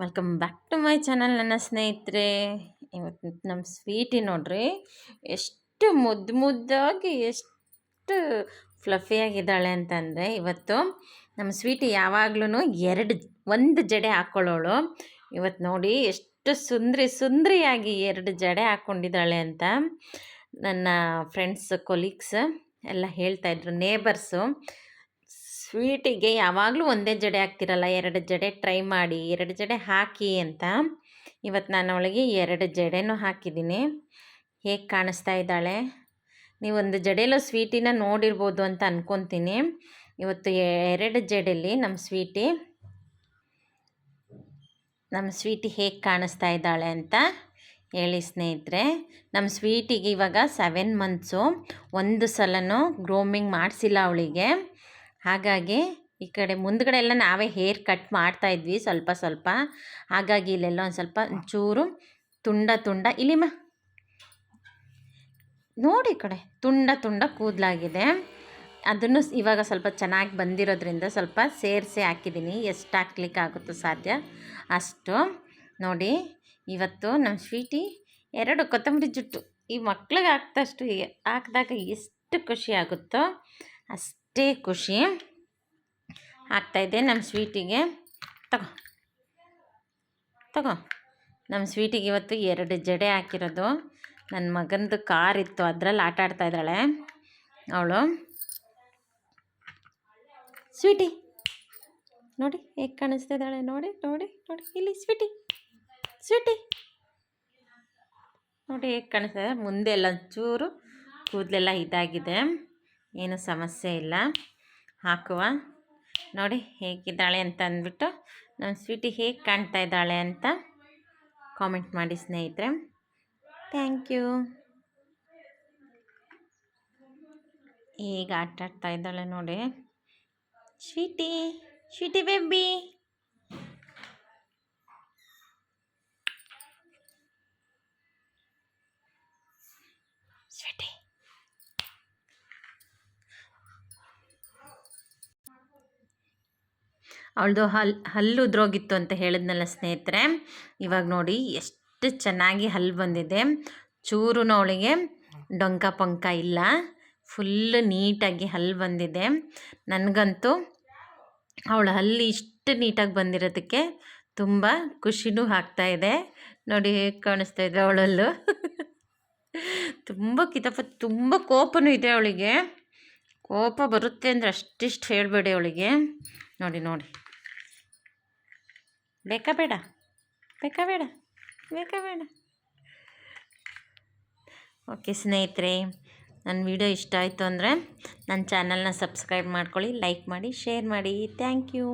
Welcome back to my channel ನನ್ನ ಸ್ನೇಹಿತರೆ. ಇವತ್ತು ನಮ್ಮ ಸ್ವೀಟಿ ನೋಡ್ರಿ, ಎಷ್ಟು ಮುದ್ದು ಮುದ್ದಾಗಿ ಎಷ್ಟು ಫ್ಲಫಿಯಾಗಿದ್ದಾಳೆ ಅಂತಂದರೆ, ಇವತ್ತು ನಮ್ಮ ಸ್ವೀಟಿ ಯಾವಾಗ್ಲೂ ಎರಡು, ಒಂದು ಜಡೆ ಹಾಕ್ಕೊಳ್ಳೋಳು ಇವತ್ತು ನೋಡಿ ಎಷ್ಟು ಸುಂದ್ರಿ ಸುಂದ್ರಿಯಾಗಿ ಎರಡು ಜಡೆ ಹಾಕ್ಕೊಂಡಿದ್ದಾಳೆ ಅಂತ ನನ್ನ ಫ್ರೆಂಡ್ಸ್ ಕೊಲೀಗ್ಸ್ ಎಲ್ಲ ಹೇಳ್ತಾಯಿದ್ರು ನೇಬರ್ಸು ಸ್ವೀಟಿಗೆ ಯಾವಾಗಲೂ ಒಂದೇ ಜಡೆ ಹಾಕ್ತಿರಲ್ಲ, ಎರಡು ಜಡೆ ಟ್ರೈ ಮಾಡಿ, ಎರಡು ಜಡೆ ಹಾಕಿ ಅಂತ ಇವತ್ತು ನಾನು ಅವಳಿಗೆ ಎರಡು ಜಡೆನೂ ಹಾಕಿದ್ದೀನಿ. ಹೇಗೆ ಕಾಣಿಸ್ತಾ ಇದ್ದಾಳೆ? ನೀವೊಂದು ಜಡೆಯಲ್ಲೂ ಸ್ವೀಟಿನ ನೋಡಿರ್ಬೋದು ಅಂತ ಅಂದ್ಕೊತೀನಿ ಇವತ್ತು ಎರಡು ಜಡೆಯಲ್ಲಿ ನಮ್ಮ ಸ್ವೀಟಿ ನಮ್ಮ ಸ್ವೀಟಿ ಹೇಗೆ ಕಾಣಿಸ್ತಾ ಇದ್ದಾಳೆ ಅಂತ ಹೇಳಿ ಸ್ನೇಹಿತರೆ, ನಮ್ಮ ಸ್ವೀಟಿಗೆ ಇವಾಗ ಸೆವೆನ್ ಮಂತ್ಸು ಒಂದು ಸಲನೂ ಗ್ರೋಮಿಂಗ್ ಮಾಡಿಸಿಲ್ಲ ಅವಳಿಗೆ. ಹಾಗಾಗಿ ಈ ಕಡೆ ಮುಂದ್ಗಡೆ ಎಲ್ಲ ನಾವೇ ಹೇರ್ ಕಟ್ ಮಾಡ್ತಾ ಇದ್ವಿ ಸ್ವಲ್ಪ ಸ್ವಲ್ಪ. ಹಾಗಾಗಿ ಇಲ್ಲೆಲ್ಲ ಒಂದು ಸ್ವಲ್ಪ ಚೂರು ತುಂಡ ತುಂಡ ಮ ನೋಡಿ ಕಡೆ ತುಂಡ ತುಂಡ ಕೂದಲಾಗಿದೆ. ಅದನ್ನು ಇವಾಗ ಸ್ವಲ್ಪ ಚೆನ್ನಾಗಿ ಬಂದಿರೋದ್ರಿಂದ ಸ್ವಲ್ಪ ಸೇರಿಸಿ ಹಾಕಿದ್ದೀನಿ. ಎಷ್ಟು ಹಾಕ್ಲಿಕ್ಕೆ ಆಗುತ್ತೋ ಸಾಧ್ಯ ಅಷ್ಟು. ನೋಡಿ ಇವತ್ತು ನಮ್ಮ ಸ್ವೀಟಿ ಎರಡು ಕೊತ್ತಂಬರಿ ಜುಟ್ಟು. ಈ ಮಕ್ಳಿಗೆ ಹಾಕ್ದಷ್ಟು ಹಾಕಿದಾಗ ಎಷ್ಟು ಖುಷಿ ಆಗುತ್ತೋ ಅಷ್ಟು ಅಷ್ಟೇ ಖುಷಿ. ಆಗ್ತಾಯಿದೆ ನಮ್ಮ ಸ್ವೀಟಿಗೆ. ತಗೋ. ತಗೋ. ನಮ್ಮ ಸ್ವೀಟಿಗೆ ಇವತ್ತು ಎರಡು ಜಡೆ ಹಾಕಿರೋದು. ನನ್ನ ಮಗಂದು ಕಾರ್ ಇತ್ತು, ಅದರಲ್ಲಿ ಆಟ ಆಡ್ತಾ ಇದ್ದಾಳೆ ಅವಳು. ಸ್ವೀಟಿ. ನೋಡಿ, ಹೇಗೆ ಕಾಣಿಸ್ತಾ ಇದ್ದಾಳೆ ನೋಡಿ ನೋಡಿ ನೋಡಿ. ಇಲ್ಲಿ ಸ್ವೀಟಿ. ಸ್ವೀಟಿ. ನೋಡಿ, ಹೇಗೆ ಕಾಣಿಸ್ತಾ ಇದೆ. ಮುಂದೆ ಎಲ್ಲ ಚೂರು ಕೂದಲೆಲ್ಲ ಇದಾಗಿದೆ. ಏನು ಸಮಸ್ಯೆ ಇಲ್ಲ. ಹಾಕುವ. ನೋಡಿ ಹೇಗಿದ್ದಾಳೆ ಅಂತ ಅಂದ್ಬಿಟ್ಟು ನನ್ನ ಸ್ವೀಟಿ ಹೇಗೆ ಕಾಣ್ತಾ ಇದ್ದಾಳೆ ಅಂತ ಕಾಮೆಂಟ್ ಮಾಡಿ ಸ್ನೇಹಿತರೆ. ಥ್ಯಾಂಕ್ ಯು ಈಗ ಆಟಾಡ್ತಾ ಇದ್ದಾಳೆ ನೋಡಿ. ಸ್ವೀಟಿ ಸ್ವೀಟಿ ಬೇಬಿ ಅವಳದು ಹಲ್, ಹಲ್ಲು ಉದ್ರೋಗಿತ್ತು ಅಂತ ಹೇಳಿದ್ನಲ್ಲ ಸ್ನೇಹಿತರೆ. ಇವಾಗ ನೋಡಿ ಎಷ್ಟು ಚೆನ್ನಾಗಿ ಹಲ್ಲು ಬಂದಿದೆ. ಚೂರು ಅವಳಿಗೆ ಡೊಂಕ ಪಂಕ ಇಲ್ಲ. ಫುಲ್ ನೀಟಾಗಿ ಹಲ್ಲು ಬಂದಿದೆ. ನನಗಂತೂ ಅವಳ ಹಲ್ಲು ಇಷ್ಟು ನೀಟಾಗಿ ಬಂದಿರೋದಕ್ಕೆ ತುಂಬ ಖುಷಿನೂ ಇದೆ. ನೋಡಿ ಹೇಗೆ ಕಾಣಿಸ್ತಾ ಇದೆ ಅವಳಲ್ಲೂ. ತುಂಬ ಕಿತಪ, ತುಂಬ ಕೋಪನೂ ಇದೆ ಅವಳಿಗೆ. ಕೋಪ ಬರುತ್ತೆ ಅಂದರೆ ಅಷ್ಟಿಷ್ಟು ಹೇಳಬೇಡಿ ಅವಳಿಗೆ. ನೋಡಿ ನೋಡಿ. ಬೇಕಾ ಬೇಡ ಬೇಕಾ ಬೇಡ ಬೇಕಾ ಬೇಡ. ಓಕೆ ಸ್ನೇಹಿತರೆ, ನನ್ನ ವಿಡಿಯೋ ಇಷ್ಟ ಆಯಿತು ಅಂದರೆ ನನ್ನ ಚಾನಲ್ನ ಸಬ್ಸ್ಕ್ರೈಬ್ ಮಾಡ್ಕೊಳ್ಳಿ, ಲೈಕ್ ಮಾಡಿ, ಶೇರ್ ಮಾಡಿ. Thank you.